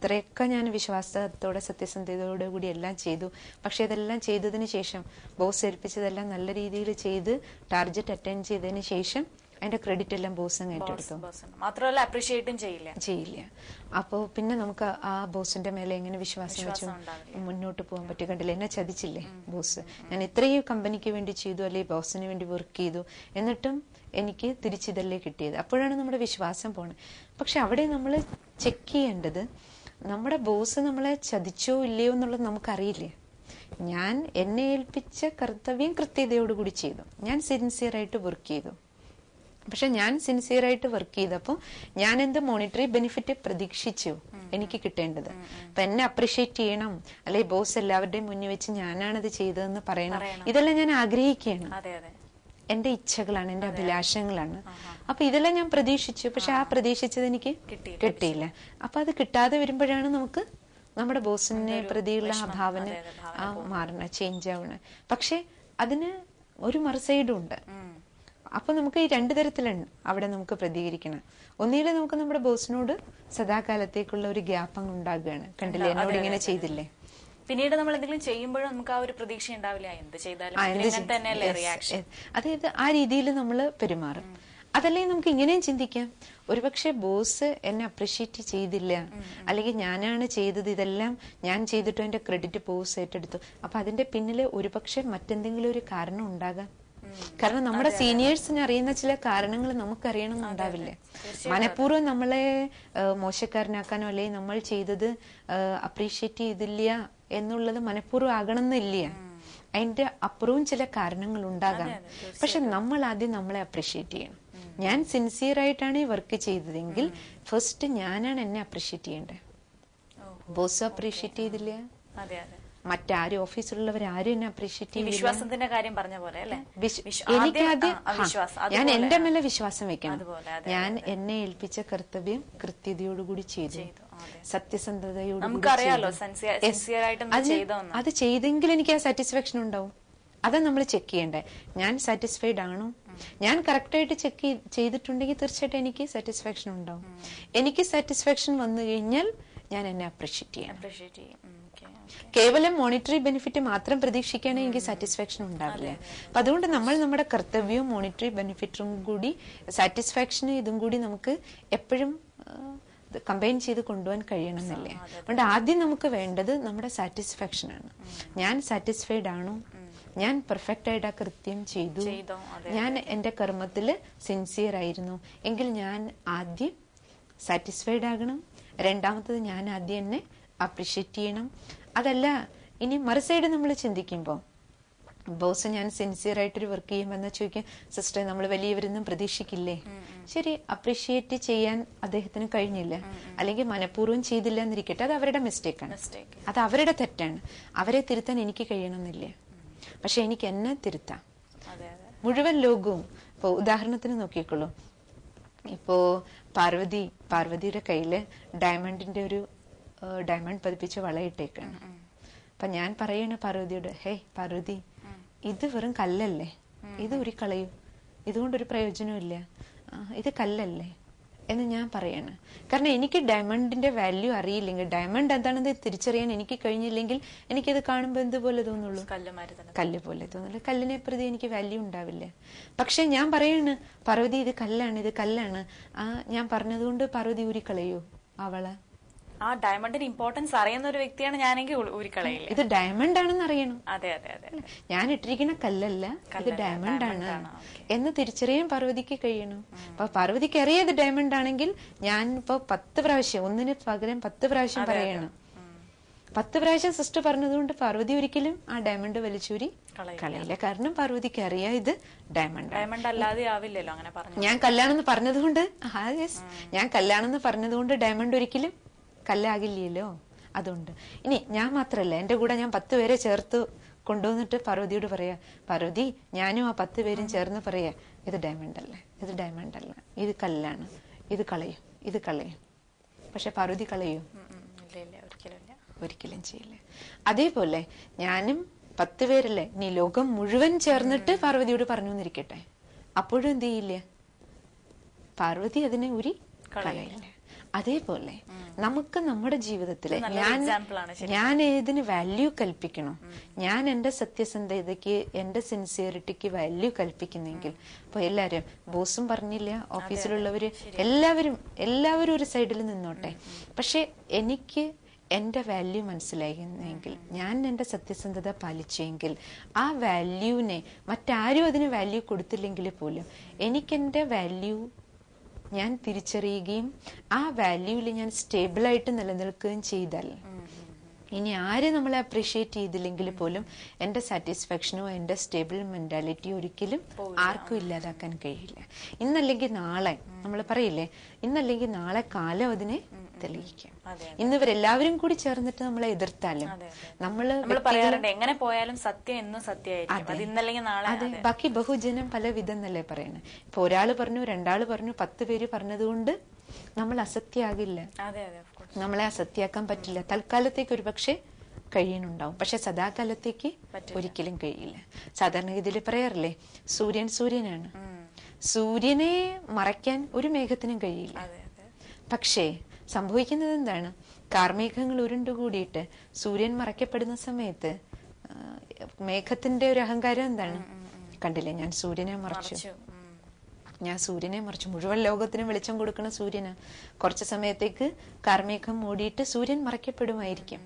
ഇത്രയൊക്കെ ഞാൻ വിശ്വാസത്തോടെ സത്യസന്ധതയോടെ കൂടി എല്ലാം ചെയ്തു. പക്ഷെ ഇതെല്ലാം ചെയ്തതിന് ശേഷം ബോസ് ഏൽപ്പിച്ചതെല്ലാം നല്ല രീതിയിൽ ചെയ്ത് ടാർഗറ്റ് അറ്റൻഡ് ചെയ്തതിന് ശേഷം അതിന്റെ ക്രെഡിറ്റ് എല്ലാം ബോസ് അങ്ങ് ഏറ്റെടുത്തു. മാത്രമല്ല അപ്രീഷിയേറ്റും ചെയ്യില്ല. ചെയ്യില്ല. അപ്പോ പിന്നെ നമുക്ക് ആ ബോസിന്റെ മേലെ എങ്ങനെ വിശ്വാസം വെച്ചു മുന്നോട്ട് പോകാൻ പറ്റും കണ്ടില്ല? എന്നെ ചതിച്ചില്ലേ ബോസ്? ഞാൻ ഇത്രയും കമ്പനിക്ക് വേണ്ടി ചെയ്തു അല്ലെ ബോസിന് വേണ്ടി വർക്ക് ചെയ്തു. എന്നിട്ടും എനിക്ക് തിരിച്ചിതല്ലേ കിട്ടിയത്. അപ്പോഴാണ് നമ്മുടെ വിശ്വാസം പോണത്. പക്ഷെ അവിടെ നമ്മൾ ചെക്ക് ചെയ്യേണ്ടത് നമ്മുടെ ബോസ് നമ്മളെ ചതിച്ചോ ഇല്ലയോ എന്നുള്ളത് നമുക്കറിയില്ലേ? ഞാൻ എന്നെ ഏൽപ്പിച്ച കർത്തവ്യം കൃത്യതയോടുകൂടി ചെയ്തു. ഞാൻ സിൻസിയറായിട്ട് വർക്ക് ചെയ്തു. പക്ഷെ ഞാൻ സിൻസിയറായിട്ട് വർക്ക് ചെയ്തപ്പോൾ ഞാൻ എന്ത് മോണിറ്ററി ബെനിഫിറ്റ് പ്രതീക്ഷിച്ചു എനിക്ക് കിട്ടേണ്ടത്? അപ്പൊ എന്നെ അപ്രിഷിയേറ്റ് ചെയ്യണം. അല്ലെ ബോസ് എല്ലാവരുടെയും മുന്നിൽ വെച്ച് ഞാനാണത് ചെയ്തതെന്ന് പറയണം. ഇതെല്ലാം ഞാൻ ആഗ്രഹിക്കുകയാണ്. എന്റെ ഇച്ഛകളാണ് എന്റെ അഭിലാഷങ്ങളാണ്. അപ്പൊ ഇതെല്ലാം ഞാൻ പ്രതീക്ഷിച്ചു. പക്ഷെ ആ പ്രതീക്ഷിച്ചത് എനിക്ക് കിട്ടിയില്ല. അപ്പൊ അത് കിട്ടാതെ വരുമ്പോഴാണ് നമുക്ക് നമ്മുടെ ബോസിനെ പ്രതിയുള്ള ആ ഭാവന ആ മാറണ ചേഞ്ച് ആവണ പക്ഷെ അതിന് ഒരു മറുസൈഡും ഉണ്ട്. അപ്പൊ നമുക്ക് ഈ രണ്ടു തരത്തിലുണ്ട്. അവിടെ നമുക്ക് പ്രതികരിക്കണം. ഒന്നിലെ നമുക്ക് നമ്മുടെ ബോസിനോട് സദാകാലത്തേക്കുള്ള ഒരു ഗ്യാപ്പ് അങ്ങ് ഉണ്ടാകുകയാണ്. കണ്ടില്ലേ? എന്നോട് ഇങ്ങനെ ചെയ്തില്ലേ? പിന്നീട് നമ്മൾ എന്തെങ്കിലും ചെയ്യുമ്പോഴും നമുക്ക് ആ ഒരു പ്രതീക്ഷ ഉണ്ടാവില്ല. എന്ത് ചെയ്താലും തന്നെയല്ലേ റിയാക്ഷൻ അതായത് ആ രീതിയിൽ നമ്മൾ പെരുമാറും. അതല്ലെങ്കിൽ നമുക്ക് ഇങ്ങനെയും ചിന്തിക്കാം. ഒരുപക്ഷെ ബോസ് എന്നെ അപ്രിഷ്യേറ്റ് ചെയ്തില്ല. അല്ലെങ്കിൽ ഞാനാണ് ചെയ്തത് ഇതെല്ലാം ഞാൻ ചെയ്തിട്ട് എന്റെ ക്രെഡിറ്റ് ബോസ് ഏറ്റെടുത്തു. അപ്പൊ അതിന്റെ പിന്നിൽ ഒരുപക്ഷെ മറ്റെന്തെങ്കിലും ഒരു കാരണം ഉണ്ടാകാം. കാരണം നമ്മുടെ സീനിയേഴ്സിന് അറിയുന്ന ചില കാരണങ്ങൾ നമുക്ക് അറിയണമെന്നുണ്ടാവില്ലേ മനഃപൂർവം നമ്മളെ മോശക്കാരനാക്കാനോ അല്ലെങ്കിൽ നമ്മൾ ചെയ്തത് അപ്രീഷിയേറ്റ് ചെയ്തില്ല എന്നുള്ളത് മനഃപൂർവം ആകണമെന്നില്ല. അതിന്റെ അപ്പുറവും ചില കാരണങ്ങൾ ഉണ്ടാകാം. പക്ഷെ നമ്മൾ ആദ്യം നമ്മളെ അപ്രീഷിയേറ്റ് ചെയ്യണം. ഞാൻ സിൻസിയർ ആയിട്ടാണ് ഈ വർക്ക് ചെയ്തതെങ്കിൽ ഫസ്റ്റ് ഞാനാണ് എന്നെ അപ്രീഷിയേറ്റ് ചെയ്യേണ്ടത്. ബോസ് അപ്രീഷിയേറ്റ് ചെയ്തില്ല? മറ്റാരും ഓഫീസിലുള്ളവർ ആരും എന്നെ അപ്രീഷിയേറ്റ് ചെയ്യില്ല. വിശ്വാസത്തിന്റെ കാര്യം പറഞ്ഞ പോലെ അല്ലേ? വിശ്വാസം ഞാൻ എന്റെ മേലെ വിശ്വാസം വെക്കണം. ഞാൻ എന്നെ ഏൽപ്പിച്ച കർത്തവ്യം കൃത്യതയോടുകൂടി ചെയ്തു. അതെ. നമുക്കറിയാലോ ആയിട്ട് അത് ചെയ്തെങ്കിൽ എനിക്ക് ആ സാറ്റിസ്ഫാക്ഷൻ ഉണ്ടാവും. അതാ നമ്മൾ ചെക്ക് ചെയ്യണ്ടേ? ഞാൻ സാറ്റിസ്ഫൈഡ് ആണോ? ഞാൻ കറക്റ്റായിട്ട് ചെക്ക് ചെയ്തിട്ടുണ്ടെങ്കിൽ തീർച്ചയായിട്ടും എനിക്ക് സാറ്റിസ്ഫാക്ഷൻ ഉണ്ടാവും. എനിക്ക് സാറ്റിസ്ഫാക്ഷൻ വന്നു കഴിഞ്ഞാൽ ഞാൻ എന്നെ അപ്രീഷിയേറ്റ് ചെയ്യാം. അപ്രീഷിയേറ്റ്. കേവലം മോണിറ്ററി ബെനിഫിറ്റ് മാത്രം പ്രതീക്ഷിക്കുകയാണെങ്കിൽ എനിക്ക് സാറ്റിസ്ഫാക്ഷൻ ഉണ്ടാവില്ല. അപ്പൊ അതുകൊണ്ട് നമ്മൾ നമ്മുടെ കർത്തവ്യവും മോണിറ്ററി ബെനിഫിറ്റും കൂടി സാറ്റിസ്ഫാക്ഷനും ഇതും കൂടി നമുക്ക് എപ്പോഴും കമ്പൈൻ ചെയ്ത് കൊണ്ടുപോകാൻ കഴിയണമെന്നില്ലേ? അതുകൊണ്ട് ആദ്യം നമുക്ക് വേണ്ടത് നമ്മുടെ സാറ്റിസ്ഫാക്ഷൻ ആണ്. ഞാൻ സാറ്റിസ്ഫൈഡ് ആണോ? ഞാൻ പെർഫെക്റ്റ് ആയിട്ട് ആ കൃത്യം ചെയ്തു? ഞാൻ എന്റെ കർമ്മത്തിൽ സിൻസിയർ ആയിരുന്നു. എങ്കിൽ ഞാൻ ആദ്യം സാറ്റിസ്ഫൈഡ് ആകണം. രണ്ടാമത്തത് ഞാൻ ആദ്യം എന്നെ അപ്രിഷ്യേറ്റ് ചെയ്യണം. അതല്ല ഇനി മറു സൈഡ് നമ്മൾ ചിന്തിക്കുമ്പോൾ ബോസ് ഞാൻ സിൻസിയർ ആയിട്ടൊരു വർക്ക് ചെയ്യുമെന്ന് ചോദിക്കാം സിസ്റ്റർ നമ്മൾ വലിയവരൊന്നും പ്രതീക്ഷിക്കില്ലേ? ശരി അപ്രീഷിയേറ്റ് ചെയ്യാൻ അദ്ദേഹത്തിന് കഴിഞ്ഞില്ല. അല്ലെങ്കിൽ മനഃപൂർവം ചെയ്തില്ല എന്നിരിക്കട്ടെ അത് അവരുടെ മിസ്റ്റേക്കാണ്. അത് അവരുടെ തെറ്റാണ്. അവരെ തിരുത്താൻ എനിക്ക് കഴിയണമെന്നില്ല. പക്ഷെ എനിക്ക് എന്നെ തിരുത്താം. മുഴുവൻ ലോകവും ഇപ്പോൾ ഉദാഹരണത്തിന് നോക്കിക്കോളൂ. ഇപ്പോ പാർവതി പാർവതിയുടെ കയ്യിൽ ഡയമണ്ടിന്റെ ഒരു ഡയമണ്ട് പതിപ്പിച്ച വളയിട്ടേക്കാണ് അപ്പൊ ഞാൻ പറയാണ് പാർവതിയോട് ഹേ പാർവതി ഇത് വെറും കല്ലല്ലേ? ഇത് ഒരു കളയും ഇതുകൊണ്ടൊരു ആ, ഇത് കല്ലല്ലേ? എന്ന് ഞാൻ പറയാണ്. കാരണം എനിക്ക് ഡയമണ്ടിന്റെ വാല്യൂ അറിയില്ലെങ്കിൽ ഡയമണ്ട് എന്താണെന്ന് തിരിച്ചറിയാൻ എനിക്ക് കഴിഞ്ഞില്ലെങ്കിൽ എനിക്കത് കാണുമ്പോൾ എന്തുപോലെ തോന്നുള്ളൂ? കല്ല് പോലെ തോന്നുള്ളൂ. കല്ലിനെ പ്രതി എനിക്ക് വാല്യൂ ഉണ്ടാവില്ല. പക്ഷെ ഞാൻ പറയാണ് പാർവതി ഇത് കല്ലാണ് ഇത് കല്ലാണ്. ആ ഞാൻ പറഞ്ഞതുകൊണ്ട് പാർവതി ഊരിക്കളയോ അവൾ? ആ ഡയമണ്ടിന്റെ ഇമ്പോർട്ടൻസ് അറിയുന്ന ഒരു വ്യക്തിയാണ് ഞാനെങ്കിൽ ഉ- ഊരിക്കളയില്ല? ഇത് ഡയമണ്ട് ആണെന്ന് അറിയണം. അതെ അതെ അതെ ഞാൻ ഇട്ടിരിക്കുന്ന കല്ലല്ല ഇത് ഡയമണ്ട് ആണ്. എന്ന് തിരിച്ചറിയാൻ പാർവതിക്ക് കഴിയണം. അപ്പൊ പാർവതിക്ക് അറിയാം ഇത് ഡയമണ്ട് ആണെങ്കിൽ ഞാൻ ഇപ്പൊ പത്ത് പ്രാവശ്യം ഒന്നിന് പകരം പത്ത് പ്രാവശ്യം പറയണം. പത്ത് പ്രാവശ്യം സിസ്റ്റർ പറഞ്ഞതുകൊണ്ട് പാർവതി ഒരിക്കലും ആ ഡയമണ്ട് വലിച്ചൂരി കളയില്ല. കാരണം പാർവതിക്ക് അറിയാം ഇത് ഡയമണ്ട് ഡയമണ്ട് അല്ലാതെ ആവില്ലല്ലോ അങ്ങനെ ഞാൻ കല്ലാണെന്ന് പറഞ്ഞതുകൊണ്ട് ഞാൻ കല്ലാണെന്ന് പറഞ്ഞതുകൊണ്ട് ഡയമണ്ട് ഒരിക്കലും കല്ലാകില്ലല്ലോ അതുണ്ട്. ഇനി ഞാൻ മാത്രല്ല എന്റെ കൂടെ ഞാൻ പത്ത് പേരെ ചേർത്ത് കൊണ്ടുവന്നിട്ട് പാർവതിയോട് പറയാ പാർവതി ഞാനും ആ പത്ത് പേരും ചേർന്ന് പറയാ ഇത് ഡയമണ്ട് അല്ലേ? ഇത് ഡയമണ്ട് അല്ല. ഇത് കല്ലാണ്. ഇത് കളയും. ഇത് കളയും. പക്ഷെ പാർവതി കളയും. ഒരിക്കലും ചെയ്യില്ല. അതേപോലെ ഞാനും പത്ത് പേരല്ലേ നീ ലോകം മുഴുവൻ ചേർന്നിട്ട് പാർവതിയോട് പറഞ്ഞു എന്നിരിക്കട്ടെ. അപ്പോഴും എന്ത് ചെയ്യില്ല? പാർവതി അതിനെ ഉരി കളയില്ല. അതേപോലെ നമുക്ക് നമ്മുടെ ജീവിതത്തിൽ ഞാൻ ഞാൻ ഏതിന് വാല്യൂ കൽപ്പിക്കണം? ഞാൻ എന്റെ സത്യസന്ധതയ്ക്ക് എന്റെ സിൻസിയറിറ്റിക്ക് വാല്യൂ കൽപ്പിക്കുന്നെങ്കിൽ അപ്പൊ എല്ലാരും ബോസും പറഞ്ഞില്ല ഓഫീസിലുള്ളവര് എല്ലാവരും എല്ലാവരും ഒരു സൈഡിൽ നിന്നോട്ടെ. പക്ഷെ എനിക്ക് എന്റെ വാല്യൂ മനസ്സിലായിരുന്നെങ്കിൽ ഞാൻ എന്റെ സത്യസന്ധത പാലിച്ചെങ്കിൽ ആ വാല്യൂവിനെ മറ്റാരും അതിന് വാല്യൂ കൊടുത്തില്ലെങ്കിൽ പോലും എനിക്കെന്റെ വാല്യൂ ഞാൻ തിരിച്ചറിയുകയും ആ വാല്യൂവിൽ ഞാൻ സ്റ്റേബിളായിട്ട് നിലനിൽക്കുകയും ചെയ്താൽ ഇനി ആര് നമ്മളെ അപ്രീഷിയേറ്റ് ചെയ്തില്ലെങ്കിൽ പോലും എന്റെ സാറ്റിസ്ഫാക്ഷനോ എന്റെ സ്റ്റേബിൾ മെന്റാലിറ്റി ഒരിക്കലും ആർക്കും ഇല്ലാതാക്കാൻ കഴിയില്ല. ഇന്നല്ലെങ്കിൽ നാളെ നമ്മൾ പറയില്ലേ ഇന്നല്ലെങ്കിൽ നാളെ കാലം അതിനെ തെളിയിക്കാം ഇന്ന് ഇവരെല്ലാവരും കൂടി ചേർന്നിട്ട് നമ്മളെ എതിർത്താലും നമ്മൾ പറയാറുണ്ട് എങ്ങനെ പോയാലും സത്യം എന്നും സത്യമായിരിക്കും. അത്. ബാക്കി ബഹുജനം പല വിധം എന്നല്ലേ പറയണേ. ഇപ്പൊ ഒരാൾ പറഞ്ഞു രണ്ടാൾ പറഞ്ഞു പത്ത് പേര് പറഞ്ഞതുകൊണ്ട് നമ്മൾ അസത്യാകില്ല. നമ്മളെ അസത്യാക്കാൻ പറ്റില്ല. തൽക്കാലത്തേക്ക് ഒരു പക്ഷേ കഴിയുന്നുണ്ടാവും. പക്ഷെ സദാകാലത്തേക്ക് ഒരിക്കലും കഴിയില്ല. സാധാരണഗതിയിൽ പറയാറില്ലേ സൂര്യൻ സൂര്യനാണ്. സൂര്യനെ മറയ്ക്കാൻ ഒരു മേഘത്തിനും കഴിയില്ല. പക്ഷേ സംഭവിക്കുന്നത് എന്താണ്? കാർമേഘങ്ങൾ ഉരുണ്ടുകൂടിയിട്ട് സൂര്യൻ മറയ്ക്കപ്പെടുന്ന സമയത്ത് മേഘത്തിന്റെ ഒരു അഹങ്കാരം എന്താണ്? കണ്ടില്ലേ? ഞാൻ സൂര്യനെ മറച്ചു. ഞാൻ സൂര്യനെ മറിച്ചു. മുഴുവൻ ലോകത്തിനും വെളിച്ചം കൊടുക്കുന്ന സൂര്യന്. കുറച്ച് സമയത്തേക്ക് കാർമേഘം മൂടിയിട്ട് സൂര്യൻ മറയ്ക്കപ്പെടുമായിരിക്കും.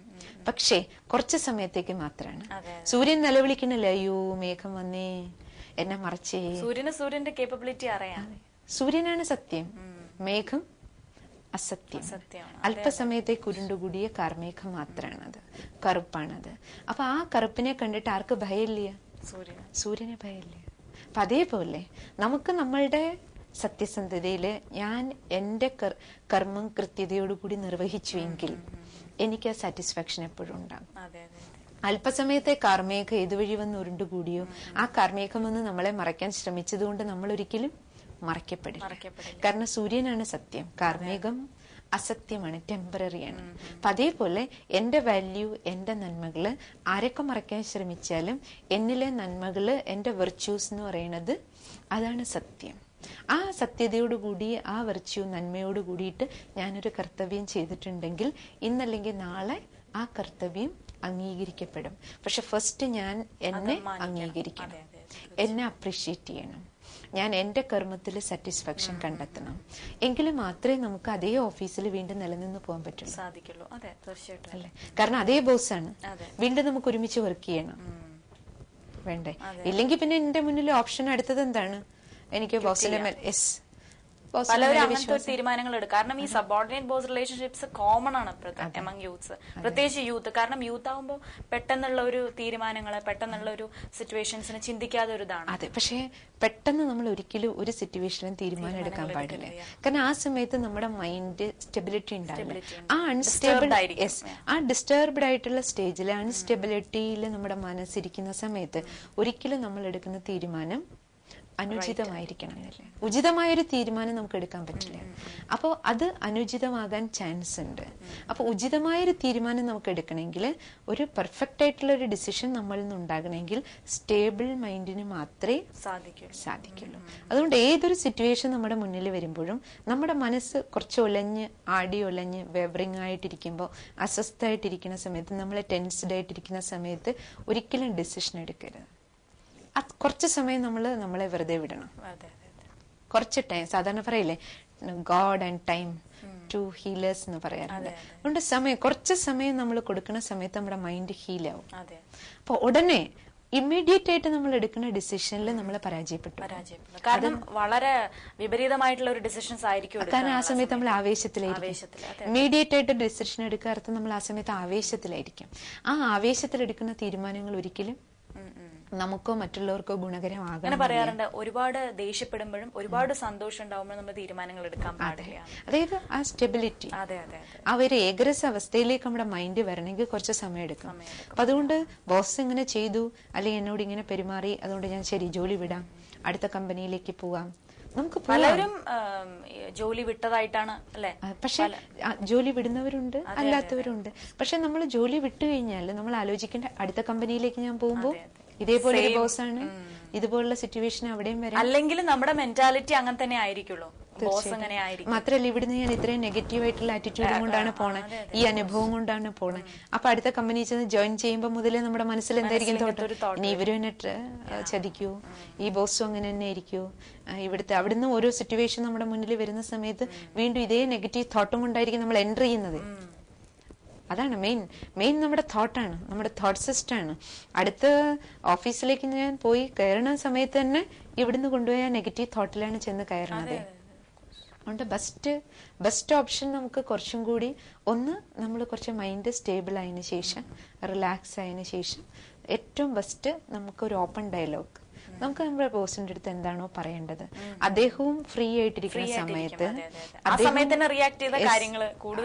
പക്ഷേ കുറച്ച് സമയത്തേക്ക് മാത്രമാണ് സൂര്യൻ നിലവിളിക്കണില്ല അയ്യോ മേഘം വന്നേ. എന്നെ മറച്ചേ. സൂര്യന് സൂര്യന്റെ കേപ്പബിലിറ്റി അറിയാം. സൂര്യനാണ് സത്യം. മേഘം അസത്യം. അല്പസമയത്തെ അല്പസമയത്തേക്ക് ഉരുണ്ടുകൂടിയ കാർമേഘം മാത്രമാണത് കറുപ്പാണത്. അപ്പൊ ആ കറുപ്പിനെ കണ്ടിട്ട് ആർക്ക് ഭയമില്ല? സൂര്യന്. ഭയമില്ല. അപ്പൊ അതേപോലെ നമുക്ക് നമ്മളുടെ സത്യസന്ധതയിൽ ഞാൻ എന്റെ കർമ്മം കൃത്യതയോടുകൂടി നിർവഹിച്ചു എങ്കിൽ എനിക്ക് ആ സാറ്റിസ്ഫാക്ഷൻ എപ്പോഴും ഉണ്ടാകും. അല്പസമയത്തെ കാർമേഘം ഏതുവഴി വന്ന് ഉരുണ്ടുകൂടിയോ ആ കാർമേഘം ഒന്ന് നമ്മളെ മറയ്ക്കാൻ ശ്രമിച്ചതുകൊണ്ട് നമ്മൾ ഒരിക്കലും മറയ്ക്കപ്പെടില്ല. കാരണം സൂര്യനാണ് സത്യം കാർമ്മികം അസത്യമാണ് ടെമ്പററിയാണ്. അപ്പൊ അതേപോലെ എന്റെ വാല്യൂ എന്റെ നന്മകൾ ആരൊക്കെ മറയ്ക്കാൻ ശ്രമിച്ചാലും എന്നിലെ നന്മകൾ എന്റെ വെർച്യൂസ് എന്ന് പറയുന്നത് അതാണ് സത്യം. ആ സത്യതയോടുകൂടി ആ വെർച്യൂ നന്മയോട് കൂടിയിട്ട് ഞാനൊരു കർത്തവ്യം ചെയ്തിട്ടുണ്ടെങ്കിൽ ഇന്നല്ലെങ്കിൽ നാളെ ആ കർത്തവ്യം അംഗീകരിക്കപ്പെടും. പക്ഷെ ഫസ്റ്റ് ഞാൻ എന്നെ. അംഗീകരിക്കണം. എന്നെ അപ്രീഷിയേറ്റ് ചെയ്യണം. ഞാൻ എന്റെ കർമ്മത്തിൽ സാറ്റിസ്ഫാക്ഷൻ കണ്ടെത്തണം. എങ്കിൽ മാത്രമേ നമുക്ക് അതേ ഓഫീസിൽ വീണ്ടും നിലനിന്ന് പോകാൻ പറ്റുള്ളൂ. സാധിക്കുള്ളൂ. അതെ തീർച്ചയായിട്ടും. അല്ലേ? കാരണം അതേ ബോസാണ്. വീണ്ടും നമുക്ക് ഒരുമിച്ച് വർക്ക് ചെയ്യണം. വേണ്ടേ? ഇല്ലെങ്കിൽ പിന്നെ എന്റെ മുന്നിൽ ഓപ്ഷൻ അടുത്തത് എന്താണ്? എനിക്ക് ബോസിന്റെ യെസ് പലവരും അങ്ങനത്തെ ഒരു തീരുമാനങ്ങൾ എടുക്കും കാരണം ഈ സബോർഡിനേറ്റ് ബോസ് റിലേഷൻഷിപ്സ് കോമൺ ആണ് എമംഗ് യൂത്ത്സ് പ്രത്യേകിച്ച് യൂത്ത് കാരണം യൂത്ത് ആകുമ്പോൾ പെട്ടെന്നുള്ള ഒരു തീരുമാനങ്ങൾ പെട്ടെന്നുള്ള ഒരു സിറ്റുവേഷൻസിന് ചിന്തിക്കാതെ ഒരു ഇതാണ്. അതെ. പക്ഷേ പെട്ടെന്ന് നമ്മൾ ഒരിക്കലും ഒരു സിറ്റുവേഷനിലും തീരുമാനം എടുക്കാൻ പാടില്ല. കാരണം ആ സമയത്ത് നമ്മുടെ മൈൻഡ് സ്റ്റെബിലിറ്റി ഉണ്ടാവില്ല. ആ അൺസ്റ്റേബിൾ യെസ് ആ ഡിസ്റ്റർബ്ഡ് ആയിട്ടുള്ള സ്റ്റേജിൽ അൺസ്റ്റെബിലിറ്റിയിൽ നമ്മുടെ മനസ്സിരിക്കുന്ന സമയത്ത് ഒരിക്കലും നമ്മൾ എടുക്കുന്ന തീരുമാനം അനുചിതമായിരിക്കണം. എന്നില്ല ഉചിതമായ ഒരു തീരുമാനം നമുക്ക് എടുക്കാൻ പറ്റില്ല അപ്പോൾ അത് അനുചിതമാകാൻ ചാൻസ് ഉണ്ട്. അപ്പോൾ ഉചിതമായ ഒരു തീരുമാനം നമുക്ക് എടുക്കണമെങ്കിൽ ഒരു പെർഫെക്റ്റ് ആയിട്ടുള്ള ഒരു ഡിസിഷൻ നമ്മളിൽ നിന്ന് ഉണ്ടാകണമെങ്കിൽ സ്റ്റേബിൾ മൈൻഡിന് മാത്രമേ സാധിക്കൂ സാധിക്കുള്ളൂ. അതുകൊണ്ട് ഏതൊരു സിറ്റുവേഷൻ നമ്മുടെ മുന്നിൽ വരുമ്പോഴും നമ്മുടെ മനസ്സ് കുറച്ച് ഒലഞ്ഞ് ആടി ഒലഞ്ഞ് വെവറിങ് ആയിട്ടിരിക്കുമ്പോൾ അസ്വസ്ഥമായിട്ടിരിക്കുന്ന സമയത്ത് നമ്മൾ ടെൻസ്ഡ് ആയിട്ടിരിക്കുന്ന സമയത്ത് ഒരിക്കലും ഡിസിഷൻ എടുക്കരുത്. കുറച്ച് സമയം നമ്മൾ നമ്മളെ വെറുതെ വിടണം. കുറച്ച് ടൈം സാധാരണ പറയില്ലേ god and time to healers എന്ന് പറയാറുണ്ട്. അതുകൊണ്ട് സമയം കുറച്ച് സമയം നമ്മൾ കൊടുക്കുന്ന സമയത്ത് നമ്മുടെ മൈൻഡ് ഹീലാവും അപ്പൊ ഉടനെ ഇമ്മീഡിയറ്റ് ആയിട്ട് നമ്മൾ എടുക്കുന്ന ഡിസിഷനിൽ നമ്മൾ പരാജയപ്പെട്ടു. കാരണം വളരെ വിപരീതമായിട്ടുള്ള ഒരു ഡിസിഷൻസ് ആയിരിക്കും കാരണം ആ സമയത്ത് നമ്മൾ ആവേശത്തിലായിരിക്കും. ഇമ്മീഡിയറ്റ് ആയിട്ട് ഡിസിഷൻ എടുക്കുക അർത്ഥം നമ്മൾ ആ സമയത്ത് ആവേശത്തിലായിരിക്കും. ആ ആവേശത്തിൽ എടുക്കുന്ന തീരുമാനങ്ങൾ ഒരിക്കലും. നമുക്കോ മറ്റുള്ളവർക്കോ ഗുണകരമാകണം പറയാറുണ്ട് ഒരുപാട് ദേഷ്യപ്പെടുമ്പോഴും ഒരുപാട് സന്തോഷം ഉണ്ടാവുമ്പോഴും നമ്മൾ തീരുമാനങ്ങൾ എടുക്കാൻ പാടില്ല. അതായത് ആ സ്റ്റെബിലിറ്റി അതെ അതെ ആ ഒരു ഏകരസ അവസ്ഥയിലേക്ക് നമ്മുടെ മൈൻഡ് വരണമെങ്കിൽ കുറച്ച് സമയം എടുക്കും. അപ്പൊ അതുകൊണ്ട് ബോസ് ഇങ്ങനെ ചെയ്തു അല്ലെങ്കിൽ എന്നോട് ഇങ്ങനെ പെരുമാറി അതുകൊണ്ട് ഞാൻ ശരി ജോലി വിടാം അടുത്ത കമ്പനിയിലേക്ക് പോവാം. നമുക്ക് പലരും ജോലി വിട്ടതായിട്ടാണ് അല്ലെ? പക്ഷെ ജോലി വിടുന്നവരുണ്ട് അല്ലാത്തവരുണ്ട്. പക്ഷെ നമ്മൾ ജോലി വിട്ടു കഴിഞ്ഞാൽ നമ്മൾ ആലോചിക്കേണ്ട അടുത്ത കമ്പനിയിലേക്ക് ഞാൻ പോകുമ്പോൾ ഇതേപോലെ ഒരു ആണ്. ഇതുപോലുള്ള സിറ്റുവേഷൻ അവിടെയും വരാം. അല്ലെങ്കിൽ നമ്മുടെ മെന്റാലിറ്റി അങ്ങനെ തന്നെ ആയിരിക്കുള്ളൂ. ബോസ് അങ്ങനെ ആയിരിക്കും. മാത്രല്ല ഇവിടുന്ന് ഞാൻ ഇത്രയും നെഗറ്റീവ് ആയിട്ടുള്ള ആറ്റിറ്റ്യൂഡ് കൊണ്ടാണ് പോണേ. ഈ അനുഭവം കൊണ്ടാണ് പോണേ. അപ്പൊ അടുത്ത കമ്പനി ചെന്ന് ജോയിൻ ചെയ്യുമ്പോൾ മുതലേ നമ്മുടെ മനസ്സിൽ എന്തായിരിക്കും തോട്ട്? ഇനി ഇവരും എന്നിട്ട് ചതിക്കൂ? ഈ ബോസും അങ്ങനെ തന്നെ ആയിരിക്കൂ. ഇവിടുത്തെ അവിടുന്ന് ഓരോ സിറ്റുവേഷൻ നമ്മുടെ മുന്നിൽ വരുന്ന സമയത്ത് വീണ്ടും ഇതേ നെഗറ്റീവ് തോട്ടും കൊണ്ടായിരിക്കും നമ്മൾ എന്റർ ചെയ്യുന്നത്. അതാണ് മെയിൻ മെയിൻ നമ്മുടെ തോട്ടാണ് നമ്മുടെ തോട്ട് സിസ്റ്റാണ് അടുത്ത ഓഫീസിലേക്ക് ഞാൻ പോയി കയറുന്ന സമയത്ത് തന്നെ ഇവിടുന്ന് കൊണ്ടുപോയ നെഗറ്റീവ് തോട്ടിലാണ് ചെന്ന് കയറുന്നത് അതുകൊണ്ട് ബെസ്റ്റ് ബെസ്റ്റ് ഓപ്ഷൻ നമുക്ക് കുറച്ചും കൂടി ഒന്ന് നമ്മൾ കുറച്ച് മൈൻഡ് സ്റ്റേബിൾ ആയതിനു ശേഷം റിലാക്സ് ആയതിനു ശേഷം ഏറ്റവും ബെസ്റ്റ് നമുക്ക് ഒരു ഓപ്പൺ ഡയലോഗ് നമുക്ക് നമ്മുടെ ബോസിന്റെ അടുത്ത് എന്താണോ പറയേണ്ടത്. അദ്ദേഹവും ഫ്രീ ആയിട്ടിരിക്കുന്ന സമയത്ത് റിയാക്ട് ചെയ്ത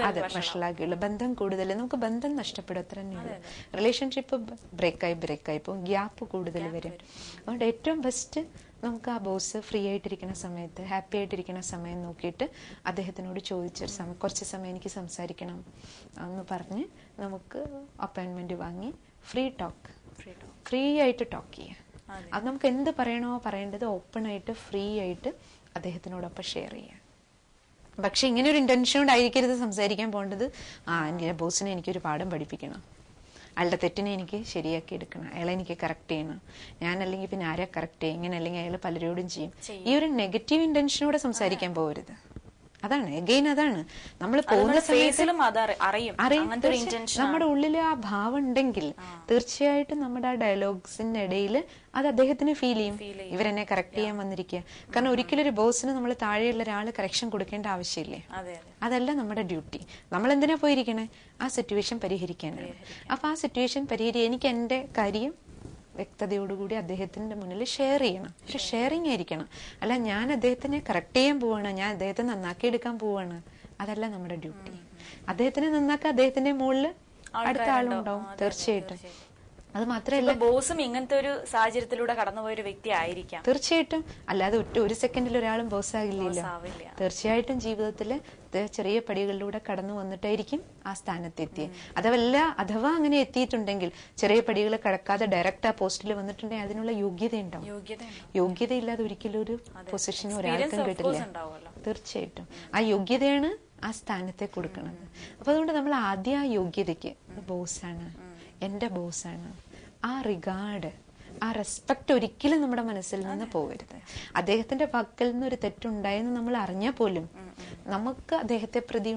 അതെ വഷളാകുള്ളൂ ബന്ധം കൂടുതൽ നമുക്ക് ബന്ധം നഷ്ടപ്പെടും അത്ര തന്നെയുള്ളൂ റിലേഷൻഷിപ്പ് ബ്രേക്കായി ബ്രേക്കായി പോകും ഗ്യാപ്പ് കൂടുതൽ വരും. അതുകൊണ്ട് ഏറ്റവും ബെസ്റ്റ് നമുക്ക് ആ ബോസ് ഫ്രീ ആയിട്ടിരിക്കുന്ന സമയത്ത് ഹാപ്പി ആയിട്ടിരിക്കുന്ന സമയം നോക്കിയിട്ട് അദ്ദേഹത്തിനോട് ചോദിച്ചൊരു സമയം കുറച്ച് സമയം എനിക്ക് സംസാരിക്കണം എന്ന് പറഞ്ഞ് നമുക്ക് അപ്പോയിൻമെന്റ് വാങ്ങി ഫ്രീ ടോക്ക്. ഫ്രീ ആയിട്ട് ടോക്ക് ചെയ്യാം. അതെ. നമുക്ക് എന്ത് പറയണോ പറയേണ്ടത് ഓപ്പൺ ആയിട്ട് ഫ്രീ ആയിട്ട് അദ്ദേഹത്തിനോടൊപ്പം ഷെയർ ചെയ്യാം. പക്ഷെ ഇങ്ങനെ ഒരു ഇന്റൻഷൻ ഉണ്ടായിരിക്കരുത് സംസാരിക്കാൻ പോകേണ്ടത്. ആ എന്റെ ബോസിനെ എനിക്കൊരു പാഠം പഠിപ്പിക്കണം. അയാളുടെ തെറ്റിനെ എനിക്ക് ശരിയാക്കി എടുക്കണം. അയാളെ എനിക്ക് കറക്റ്റ് ചെയ്യണം. ഞാൻ അല്ലെങ്കിൽ പിന്നെ ആരെ കറക്റ്റ് ചെയ്യും? ഇങ്ങനെ അല്ലെങ്കിൽ അയാൾ പലരോടും ചെയ്യും. ചെയ്യും. ഈ ഒരു നെഗറ്റീവ് ഇന്റൻഷനോടെ സംസാരിക്കാൻ പോകരുത്. അതാണ് എഗെയിൻ അതാണ്. നമ്മൾ പോകുന്ന നമ്മുടെ സമയത്ത് ഫേസിലും അത് അറിയും. അറിയും. ഒരു തീർച്ചയായും. നമ്മുടെ ഉള്ളിൽ ആ ഭാവം ഉണ്ടെങ്കിൽ തീർച്ചയായിട്ടും നമ്മുടെ ആ ഡയലോഗ്സിന്റെ ഇടയിൽ അത് അദ്ദേഹത്തിന് ഫീൽ ചെയ്യും. ഇവരെന്നെ കറക്റ്റ് ചെയ്യാൻ വന്നിരിക്കുക. കാരണം ഒരിക്കലും ഒരു ബോസിന് നമ്മൾ താഴെയുള്ള ഒരാൾ കറക്ഷൻ കൊടുക്കേണ്ട ആവശ്യമില്ലേ? അതെ അതെ. അതല്ല നമ്മുടെ ഡ്യൂട്ടി നമ്മൾ എന്തിനാ പോയിരിക്കണേ? ആ സിറ്റുവേഷൻ പരിഹരിക്കാനാണ്. അപ്പൊ ആ സിറ്റുവേഷൻ പരിഹരി എനിക്ക് എന്റെ കാര്യം വ്യക്തതയോടുകൂടി അദ്ദേഹത്തിന്റെ മുന്നിൽ ഷെയർ ചെയ്യണം. പക്ഷെ ഷെയറിങ് ആയിരിക്കണം. അല്ല ഞാൻ അദ്ദേഹത്തിനെ കറക്റ്റ് ചെയ്യാൻ പോവാണ്. ഞാൻ അദ്ദേഹത്തെ നന്നാക്കി എടുക്കാൻ പോവാണ്. അതല്ല നമ്മുടെ ഡ്യൂട്ടി അദ്ദേഹത്തിനെ നന്നാക്കാൻ അദ്ദേഹത്തിന്റെ മുകളിൽ അടുത്ത ആളുണ്ടാവും. തീർച്ചയായിട്ടും. തീർച്ചയായും. അത് മാത്രമല്ല ബോസും ഇങ്ങനത്തെ ഒരു സാഹചര്യത്തിലൂടെ കടന്നുപോയ ഒരു വ്യക്തി ആയിരിക്കാം. തീർച്ചയായിട്ടും. അല്ലാതെ ഒറ്റ ഒരു സെക്കൻഡിൽ ഒരാളും ബോസ് Boss തീർച്ചയായിട്ടും ജീവിതത്തിൽ ചെറിയ പടികളിലൂടെ കടന്നു വന്നിട്ടായിരിക്കും ആ സ്ഥാനത്തെത്തിയത് അതവല്ല അഥവാ അങ്ങനെ എത്തിയിട്ടുണ്ടെങ്കിൽ ചെറിയ പടികൾ കടക്കാതെ ഡയറക്റ്റ് ആ പോസ്റ്റിൽ വന്നിട്ടുണ്ടെങ്കിൽ അതിനുള്ള യോഗ്യത ഉണ്ടാവും യോഗ്യത ഇല്ലാതെ ഒരിക്കലും ഒരു പൊസിഷനും ഒരാൾക്കും കിട്ടില്ല. തീർച്ചയായിട്ടും. ആ യോഗ്യതയാണ് ആ സ്ഥാനത്തെ കൊടുക്കുന്നത്. അപ്പൊ അതുകൊണ്ട് നമ്മൾ ആദ്യ ആ യോഗ്യതയ്ക്ക് ബോസാണ്. എന്റെ ബോസാണ്. ആ റിഗാർഡ് ആ റെസ്പെക്ട് ഒരിക്കലും നമ്മുടെ മനസ്സിൽ നിന്ന് പോകരുത്. അദ്ദേഹത്തിന്റെ പക്കൽ നിന്ന് ഒരു തെറ്റുണ്ടായെന്ന് നമ്മൾ അറിഞ്ഞാൽ പോലും നമുക്ക് അദ്ദേഹത്തെ പ്രതി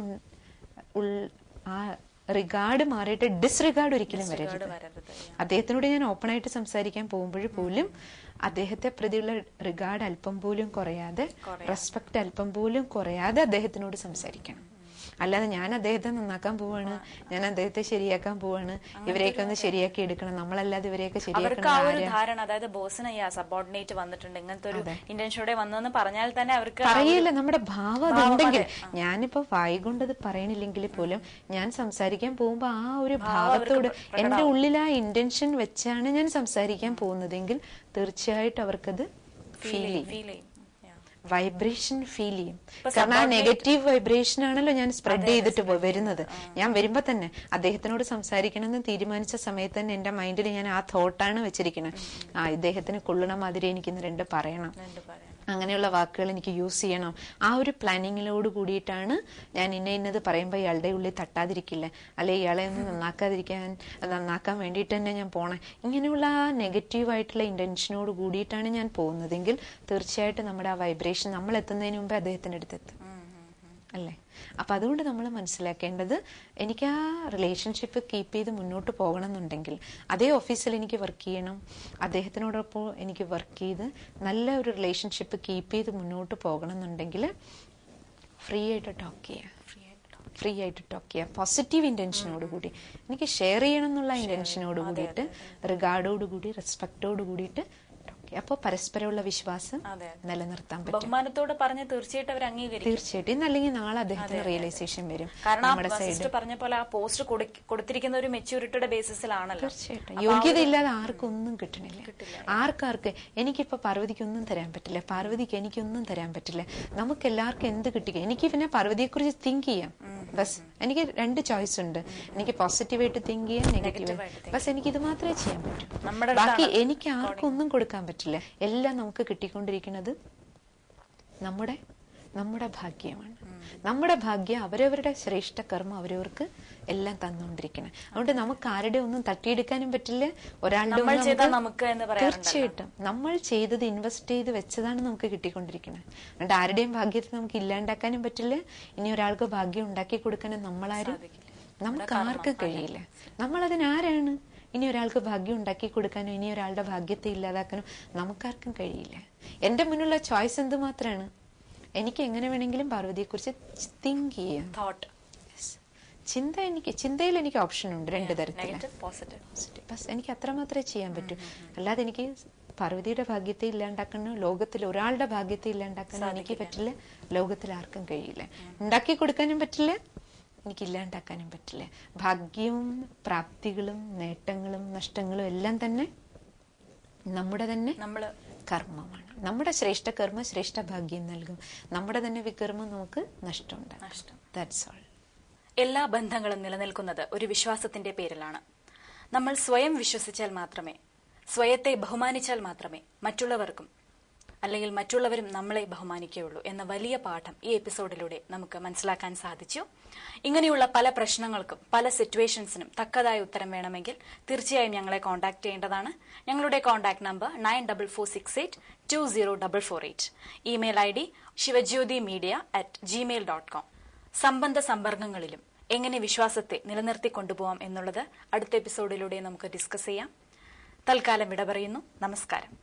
ആ റിഗാർഡ് മാറിയിട്ട് ഡിസ്റിഗാർഡ് ഒരിക്കലും വരരുത്. വരരുത് അദ്ദേഹത്തിനോട് ഞാൻ ഓപ്പൺ ആയിട്ട് സംസാരിക്കാൻ പോകുമ്പോൾ പോലും അദ്ദേഹത്തെ പ്രതിയുള്ള റിഗാർഡ് അല്പം പോലും കുറയാതെ റെസ്പെക്ട് അല്പം പോലും കുറയാതെ അദ്ദേഹത്തിനോട് സംസാരിക്കണം. അല്ലാതെ ഞാൻ അദ്ദേഹത്തെ നന്നാക്കാൻ പോവാണ്. ഞാൻ അദ്ദേഹത്തെ ശരിയാക്കാൻ പോവാണ്. ഇവരെയൊക്കെ ഒന്ന് ശരിയാക്കി എടുക്കണം. നമ്മളല്ലാതെ ഇവരെയൊക്കെ ശരിയാക്കണം ആ ഒരു ധാരണ അതായത് ബോസിന് സബോർഡിനേറ്റ് വന്നിട്ടുണ്ട്. ഇങ്ങനത്തെ ഒരു ഇന്റൻഷനോടെ വന്നെന്ന് പറഞ്ഞാൽ തന്നെ അവർക്ക് അറിയില്ല നമ്മുടെ ഭാവം അതുണ്ടെങ്കിൽ. ഞാനിപ്പോ വായി കൊണ്ടത് പറയണില്ലെങ്കിൽ പോലും ഞാൻ സംസാരിക്കാൻ പോകുമ്പോ ആ ഒരു ഭാവത്തോട് എന്റെ ഉള്ളിൽ ആ ഇന്റൻഷൻ വെച്ചാണ് ഞാൻ സംസാരിക്കാൻ പോകുന്നതെങ്കിൽ തീർച്ചയായിട്ടും അവർക്കത് ഫീൽ ചെയ്യും. വൈബ്രേഷൻ ഫീൽ ചെയ്യും കാരണം ആ നെഗറ്റീവ് വൈബ്രേഷൻ ആണല്ലോ ഞാൻ സ്പ്രെഡ് ചെയ്തിട്ട് വരുന്നത്. ഞാൻ വരുമ്പോ തന്നെ അദ്ദേഹത്തിനോട് സംസാരിക്കണമെന്ന് തീരുമാനിച്ച സമയത്ത് തന്നെ എന്റെ മൈൻഡിൽ ഞാൻ ആ തോട്ടാണ് വെച്ചിരിക്കുന്നത് ആ ഇദ്ദേഹത്തിന് കൊള്ളണ മാതിരി എനിക്കിന്ന് രണ്ട് പറയണം. അങ്ങനെയുള്ള വാക്കുകൾ എനിക്ക് യൂസ് ചെയ്യണം. ആ ഒരു പ്ലാനിങ്ങിലോട് കൂടിയിട്ടാണ് ഞാൻ ഇന്ന ഇന്നത് പറയുമ്പോൾ ഇയാളുടെ ഉള്ളിൽ തട്ടാതിരിക്കില്ല? അല്ലെ ഇയാളെ ഒന്ന് നന്നാക്കാതിരിക്കാൻ നന്നാക്കാൻ വേണ്ടിയിട്ട് തന്നെ ഞാൻ പോണേ. ഇങ്ങനെയുള്ള ആ നെഗറ്റീവ് ആയിട്ടുള്ള ഇന്റൻഷനോട് കൂടിയിട്ടാണ് ഞാൻ പോകുന്നതെങ്കിൽ തീർച്ചയായിട്ടും നമ്മുടെ ആ വൈബ്രേഷൻ നമ്മൾ എത്തുന്നതിന് മുമ്പേ അദ്ദേഹത്തിന്റെ അടുത്ത് എത്തും. അല്ലേ? അപ്പൊ അതുകൊണ്ട് നമ്മൾ മനസ്സിലാക്കേണ്ടത് എനിക്ക് ആ റിലേഷൻഷിപ്പ് കീപ്പ് ചെയ്ത് മുന്നോട്ട് പോകണം എന്നുണ്ടെങ്കിൽ അതേ ഓഫീസിൽ എനിക്ക് വർക്ക് ചെയ്യണം. അദ്ദേഹത്തിനോടൊപ്പം എനിക്ക് വർക്ക് ചെയ്ത് നല്ല ഒരു റിലേഷൻഷിപ്പ് കീപ്പ് ചെയ്ത് മുന്നോട്ട് പോകണം എന്നുണ്ടെങ്കിൽ ഫ്രീ ആയിട്ട് ടോക്ക് ചെയ്യുക ഫ്രീ ആയിട്ട് ടോക്ക് ചെയ്യുക പോസിറ്റീവ് ഇന്റൻഷനോട് കൂടി. എനിക്ക് ഷെയർ ചെയ്യണം എന്നുള്ള ഇന്റൻഷനോട് കൂടിയിട്ട് റിഗാർഡോട് കൂടി റെസ്പെക്റ്റോട് കൂടിയിട്ട് ചെയ്യാം അപ്പോൾ പരസ്പരമുള്ള വിശ്വാസം നിലനിർത്താൻ പറ്റും. ബഹുമാനത്തോടെ പറഞ്ഞ തീർച്ചയായിട്ടും അവർ അംഗീകരിക്കും. തീർച്ചയായിട്ടും. ഇന്നല്ലെങ്കിൽ നാളെ അദ്ദേഹത്തിന് റിയലൈസേഷൻ വരും കാരണം നമ്മുടെ സൈഡ് സിസ്റ്റർ പറഞ്ഞ പോലെ ആ പോസ്റ്റ് കൊടുത്തിരിക്കുന്ന ഒരു മെച്യൂരിറ്റിയുടെ ബേസിസിലാണല്ലോ തീർച്ചയായിട്ടും. യോഗ്യത ഇല്ലാതെ ആർക്കും ഒന്നും കിട്ടണില്ല ആർക്കാർക്ക് എനിക്കിപ്പോ പാർവതിക്കൊന്നും തരാൻ പറ്റില്ല. പാർവതിക്ക് എനിക്കൊന്നും തരാൻ പറ്റില്ല. നമുക്ക് എല്ലാവർക്കും എന്ത് കിട്ടുക എനിക്ക് പിന്നെ പാർവതിയെ കുറിച്ച് തിങ്ക് ചെയ്യാം ബസ്. എനിക്ക് രണ്ട് ചോയ്സ് ഉണ്ട്. എനിക്ക് പോസിറ്റീവായിട്ട് തിങ്ക് ചെയ്യാം നെഗറ്റീവ് ബസ് എനിക്ക് ഇത് മാത്രമേ ചെയ്യാൻ പറ്റൂ. ബാക്കി എനിക്ക് ആർക്കും ഒന്നും കൊടുക്കാൻ പറ്റില്ല. എല്ലാം നമുക്ക് കിട്ടിക്കൊണ്ടിരിക്കുന്നത് നമ്മുടെ നമ്മുടെ ഭാഗ്യമാണ്. നമ്മുടെ ഭാഗ്യം അവരവരുടെ ശ്രേഷ്ഠ കർമ്മം അവരവർക്ക് എല്ലാം തന്നുകൊണ്ടിരിക്കണം അതുകൊണ്ട് നമുക്ക് ആരുടെ ഒന്നും തട്ടിയെടുക്കാനും പറ്റില്ല. ഒരാളുടെ നമുക്ക് തീർച്ചയായിട്ടും നമ്മൾ ചെയ്തത് ഇൻവെസ്റ്റ് ചെയ്ത് വെച്ചതാണ് നമുക്ക് കിട്ടിക്കൊണ്ടിരിക്കുന്നത് അതുകൊണ്ട് ആരുടെയും ഭാഗ്യത്തെ നമുക്ക് ഇല്ലാണ്ടാക്കാനും പറ്റില്ല. ഇനി ഒരാൾക്ക് ഭാഗ്യം ഉണ്ടാക്കി കൊടുക്കാനും നമ്മളാരും നമുക്ക് ആർക്കും കഴിയില്ല. നമ്മൾ അതിനാരാണ് ഇനി ഒരാൾക്ക് ഭാഗ്യം ഉണ്ടാക്കി കൊടുക്കാനോ ഇനി ഒരാളുടെ ഭാഗ്യത്തെ ഇല്ലാതാക്കാനോ നമുക്കാർക്കും കഴിയില്ല. എന്റെ മുന്നിലുള്ള ചോയ്സ് എന്ത് മാത്രമാണ് എനിക്ക് എങ്ങനെ വേണമെങ്കിലും പാർവതിയെ കുറിച്ച് തിങ്ക് ചെയ്യാം തോട്ട്. ചിന്ത എനിക്ക് ചിന്തയിൽ എനിക്ക് ഓപ്ഷൻ ഉണ്ട് രണ്ട് തരത്തിൽ ബസ് എനിക്ക് അത്ര മാത്രമേ ചെയ്യാൻ പറ്റൂ. അല്ലാതെ എനിക്ക് പാർവതിയുടെ ഭാഗ്യത്തെ ഇല്ലാണ്ടാക്കാനോ ലോകത്തിൽ ഒരാളുടെ ഭാഗ്യത്തെ ഇല്ലാണ്ടാക്കാനോ എനിക്ക് പറ്റില്ല. ലോകത്തിൽ ആർക്കും കഴിയില്ല. ഉണ്ടാക്കി കൊടുക്കാനും പറ്റില്ല. എനിക്ക് ഇല്ലാണ്ടാക്കാനും പറ്റില്ല. ഭാഗ്യവും പ്രാപ്തികളും നേട്ടങ്ങളും നഷ്ടങ്ങളും എല്ലാം തന്നെ നമ്മുടെ തന്നെ നമ്മൾ കർമ്മമാണ്. നമ്മുടെ ശ്രേഷ്ഠ കർമ്മ ശ്രേഷ്ഠ ഭാഗ്യം നൽകും. നമ്മുടെ തന്നെ വികർമ്മം നമുക്ക് നഷ്ടമുണ്ടാകും ദാറ്റ്സ് ഓൾ എല്ലാ ബന്ധങ്ങളും നിലനിൽക്കുന്നത് ഒരു വിശ്വാസത്തിന്റെ പേരിലാണ്. നമ്മൾ സ്വയം വിശ്വസിച്ചാൽ മാത്രമേ സ്വയത്തെ ബഹുമാനിച്ചാൽ മാത്രമേ മറ്റുള്ളവർക്കും അല്ലെങ്കിൽ മറ്റുള്ളവരും നമ്മളെ ബഹുമാനിക്കുകയുള്ളൂ എന്ന വലിയ പാഠം ഈ എപ്പിസോഡിലൂടെ നമുക്ക് മനസ്സിലാക്കാൻ സാധിച്ചു. ഇങ്ങനെയുള്ള പല പ്രശ്നങ്ങൾക്കും പല സിറ്റുവേഷൻസിനും തക്കതായ ഉത്തരം വേണമെങ്കിൽ തീർച്ചയായും ഞങ്ങളെ കോൺടാക്ട് ചെയ്യേണ്ടതാണ്. ഞങ്ങളുടെ contact number nine double four six eight two zero double four eight. Email I D Sivajyothi media at Gmail dot com സംബന്ധ സമ്പർക്കങ്ങളിലും എങ്ങനെ വിശ്വാസത്തെ നിലനിർത്തി കൊണ്ടുപോകാം എന്നുള്ളത് അടുത്ത എപ്പിസോഡിലൂടെ നമുക്ക് ഡിസ്കസ് ചെയ്യാം. തൽക്കാലം ഇടപറയുന്നു പറയുന്നു. നമസ്കാരം.